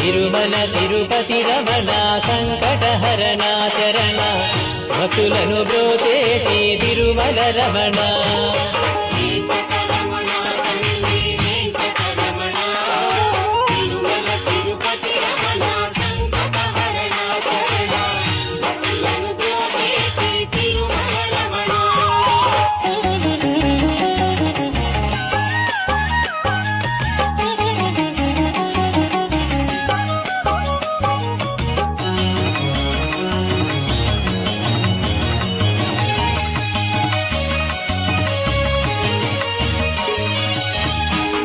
తిరుమల తిరుపతి రమణ సంకటహరణాచరణ. భక్తులను బ్రోచేటి తిరుమల రమణ.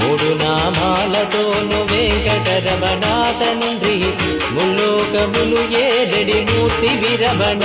మూడు నామాలతోను వెంకటరమణ తండ్రి ముల్లోకములు ఏడడి మూర్తి విరమణ.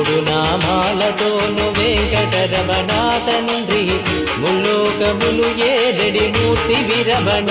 మూడు నామాలతోను వెంకటరమణ తండ్రి ముల్లోకములు ఏడడి మూర్తి విరమణ.